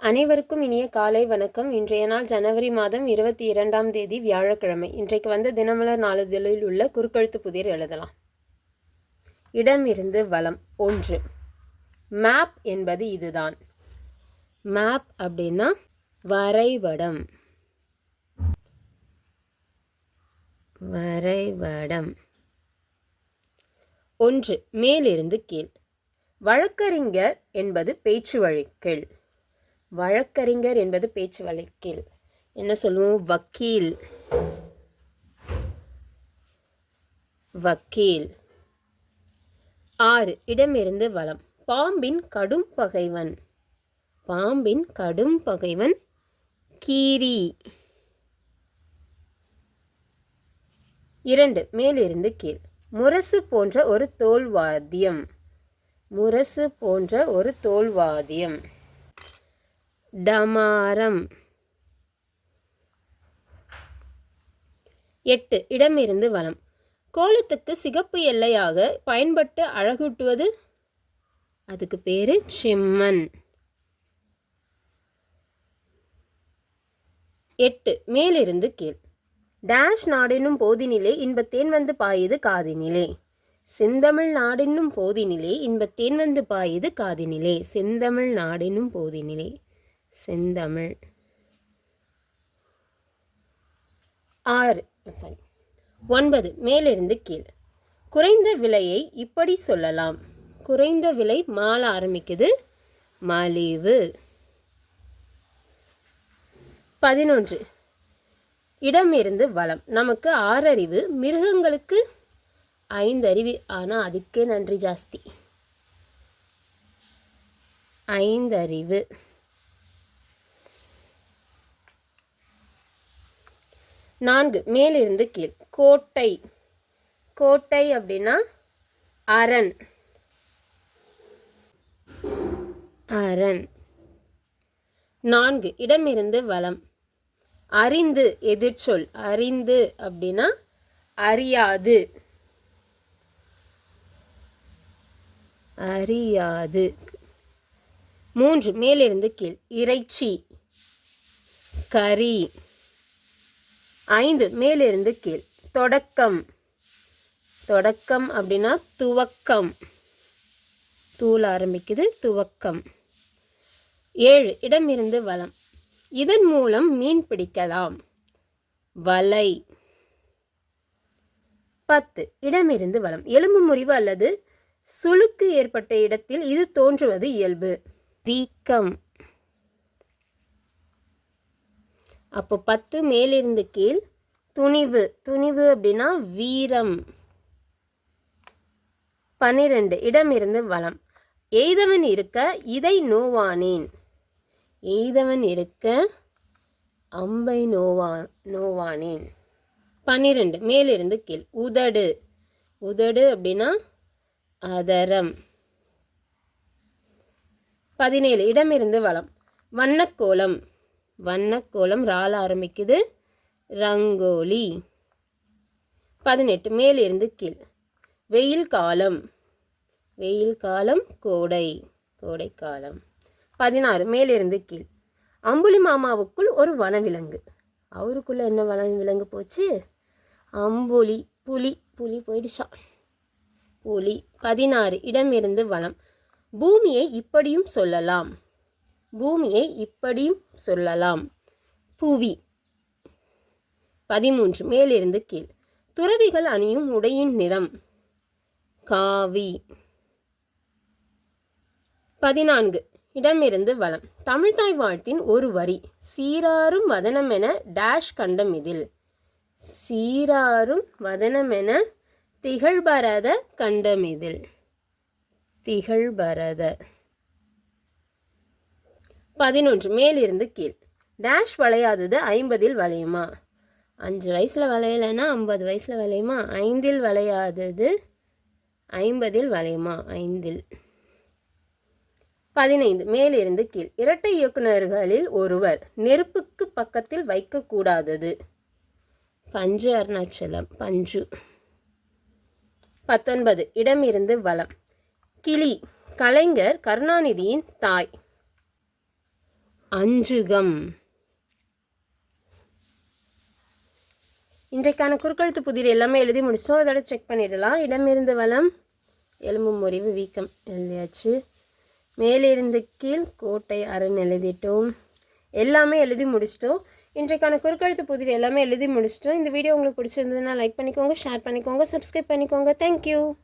அனைவருக்கும் இனிய காலை வணக்கம். இன்றைய நாள் ஜனவரி மாதம் இருபத்தி இரண்டாம் தேதி வியாழக்கிழமை. இன்றைக்கு வந்த தினமலர் நாளிதழில் உள்ள குறுக்கெழுத்து புதிர் எழுதலாம். இடம் இருந்து ஒன்று. மேப் என்பது இதுதான். மேப் அப்படின்னா வரைபடம். வரைபடம். ஒன்று. மேலிருந்து கீழ். வழக்கறிஞர் என்பது பேச்சு வழக்கில் வழக்கறிஞர் என்பது பேச்சு வழக்கில். என்ன சொல்லுவோம்? வக்கீல். வக்கீல். ஆறு இடமிருந்து வளம் பாம்பின் கடும் பகைவன். பாம்பின் கடும் பகைவன் கீரி. இரண்டு மேலிருந்து கீழ். முரசு போன்ற ஒரு தோல்வாதியம் முரசு போன்ற ஒரு தோல்வாதியம் டமாரம். எட்டு இடமிருந்து வளம் கோலத்துக்கு சிகப்பு எல்லையாக பயன்பட்டு அழகூட்டுவது? அதுக்கு பேரு சிம்மன். எட்டு மேலிருந்து கீழ். டேஷ் நாடென்னும் போதினிலே இன்பத்தேன் வந்து பாயுது காதினிலே. செந்தமிழ் நாடென்னும் போதினிலே இன்பத்தேன் வந்து பாயுது காதினிலே. செந்தமிழ் நாடென்னும் போதினிலே. செந்தமிழ். ஆறு oh, சாரி ஒன்பது மேலிருந்து கீழ். குறைந்த விலையை இப்படி சொல்லலாம். குறைந்த விலை மால ஆரம்பிக்குது. மலிவு. பதினொன்று இடமிருந்து வளம். நமக்கு ஆறறிவு மிருகங்களுக்கு ஐந்தறிவு. ஆனால் அதுக்கே நன்றி ஜாஸ்தி. ஐந்தறிவு. நான்கு. மேலிருந்து கீழ். கோட்டை. கோட்டை அப்படின்னா அரண். அரண். நான்கு. இடமிருந்து வளம் அறிந்து எதிர்ச்சொல். அறிந்து அப்படின்னா அறியாது. அறியாது. மூன்று. மேலிருந்து கீழ். இறைச்சி. கறி. ஐந்து மேலிருந்து கீழ். தொடக்கம். தொடக்கம் அப்படின்னா துவக்கம். தூள் ஆரம்பிக்குது துவக்கம். ஏழு இடமிருந்து வளம் இதன் மூலம் மீன் பிடிக்கலாம். வலை. பத்து இடமிருந்து வளம் எலும்பு முறிவு அல்லது சுளுக்கு ஏற்பட்ட இடத்தில் இது தோன்றுவது இயல்பு. வீக்கம். அப்போ பத்து மேலிருந்து கீழ் துணிவு. துணிவு அப்படின்னா வீரம். பன்னிரெண்டு இடமிருந்து வளம் எய்தவன் இருக்க இதை நோவானேன். எய்தவன் இருக்க அம்பை நோவா நோவானேன். பன்னிரெண்டு மேலிருந்து கீழ். உதடு. உதடு அப்படின்னா அதரம். பதினேழு இடமிருந்து வளம் வண்ணக்கோலம். வண்ணக்கோலம் ரால ஆரம்பிக்குது. ரங்கோலி. பதினெட்டு. மேலிருந்து கீழ். வெயில் காலம். வெயில் காலம் கோடை. கோடை காலம். பதினாறு. மேலிருந்து கீழ். அம்புலி மாமாவுக்குள் ஒரு வனவிலங்கு. அவருக்குள்ளே என்ன வனவிலங்கு போச்சு? அம்புலி புலி. புலி போயிடுச்சா? புலி. பதினாறு. இடமிருந்து வனம். பூமியை இப்படியும் சொல்லலாம். பூமியை இப்படியும் சொல்லலாம். புவி. பதிமூன்று. மேலிருந்து கீழ். துறவிகள் அணியும் உடையின் நிறம். காவி. பதினான்கு. இடமிருந்து வளம். தமிழ்தாய் வாழ்த்தின் ஒரு வரி. சீராரும் வதனமென டேஷ் கண்டம் இதில். சீராரும் வதனமென திகழ்பரத கண்டமிதில் திகழ்பரத. பதினொன்று மேலிருந்து கீழ். டேஷ் வளையாதது ஐம்பதில் வளையுமா? அஞ்சு வயசில் வளையலைன்னா ஐம்பது வயசில் வளையுமா? ஐந்தில் வளையாதது ஐம்பதில் வளையுமா? ஐந்தில். பதினைந்து மேலிருந்து கீழ். இரட்டை இயக்குநர்களில் ஒருவர் நெருப்புக்கு பக்கத்தில் வைக்கக்கூடாதது. பஞ்சு அருணாச்சலம். பஞ்சு. பத்தொன்பது இடமிருந்து வளம் கிளி. கலைஞர் கருணாநிதியின் தாய். அஞ்சுகம். இன்றைக்கான குறுக்கெழுத்து புதிர் எல்லாமே எழுதி முடிச்சிட்டோம். அதோட செக் பண்ணிடலாம். இடமிருந்து வளம் எலும்பு முறிவு வீக்கம் எழுதியாச்சு. மேலிருந்து கீழ் கோட்டை அரண் எழுதிட்டோம். எல்லாமே எழுதி முடிச்சிட்டோம். இன்றைக்கான குறுக்கெழுத்து புதிர் எல்லாமே எழுதி முடிச்சிட்டோம். இந்த வீடியோ உங்களுக்கு பிடிச்சிருந்ததுன்னா லைக் பண்ணிக்கோங்க ஷேர் பண்ணிக்கோங்க சப்ஸ்கிரைப் பண்ணிக்கோங்க. தேங்க்யூ